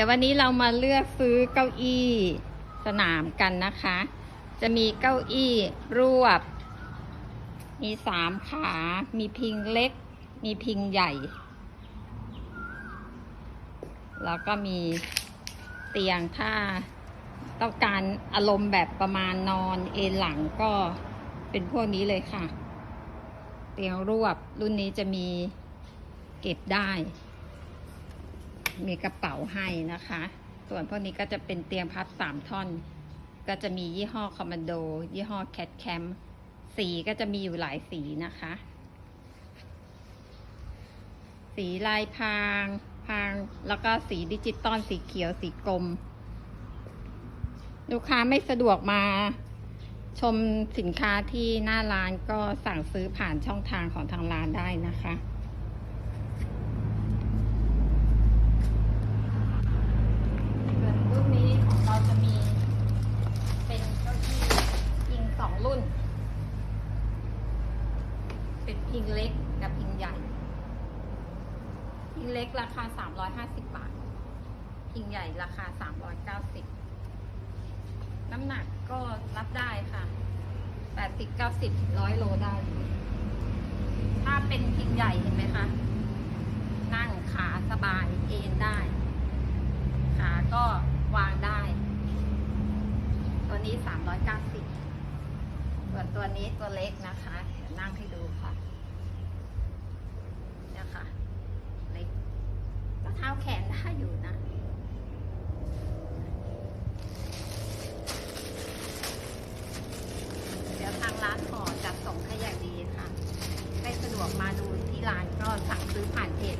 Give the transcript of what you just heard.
ดี๋ยววันนี้เรามาเลือกซื้อเก้าอี้สนามกันนะคะ จะมีเก้าอี้รวบ มีสามขา มีพิงเล็ก มีพิงใหญ่ แล้วก็มีเตียงถ้าต้องการอารมณ์แบบประมาณนอนเอนหลังก็เป็นพวกนี้เลยค่ะ เตียงรวบรุ่นนี้จะมีเก็บได้ มีกระเป๋าให้นะคะ ส่วนพวกนี้ก็จะเป็นเตียงพับสามท่อน ก็จะมียี่ห้อคอมมานโด ยี่ห้อแคทแคมสีก็จะมีอยู่หลายสีนะคะ สีลายพรางพราง แล้วก็สีดิจิตอลสีเขียวสีกรมลูกค้าไม่สะดวกมาชมสินค้าที่หน้าร้านก็สั่งซื้อผ่านช่องทางของทางร้านได้นะคะ ส่วนรุ่นนี้ของเราจะมีเป็นเก้าอี้พิงสองรุ่น เป็น พิงเล็กกับพิงใหญ่ พิงเล็กราคา 350 บาท พิงใหญ่ราคา 390 น้ำหนักก็รับได้ค่ะ 80 90 100 โลได้ ถ้าเป็นพิงใหญ่เห็นไหมคะ นั่งขาสบายเอนได้ ขาก็วางได้ ตัวนี้ 390ส่วนตัวนี้ตัวเล็กนะคะ เดี๋ยวนั่งให้ดูค่ะ เอาแขนได้อยู่นะ เดี๋ยวทางร้านห่อจัดส่งให้อย่างดีค่ะ ได้สะดวกมาดูที่ร้านก็สั่งซื้อผ่านเพจ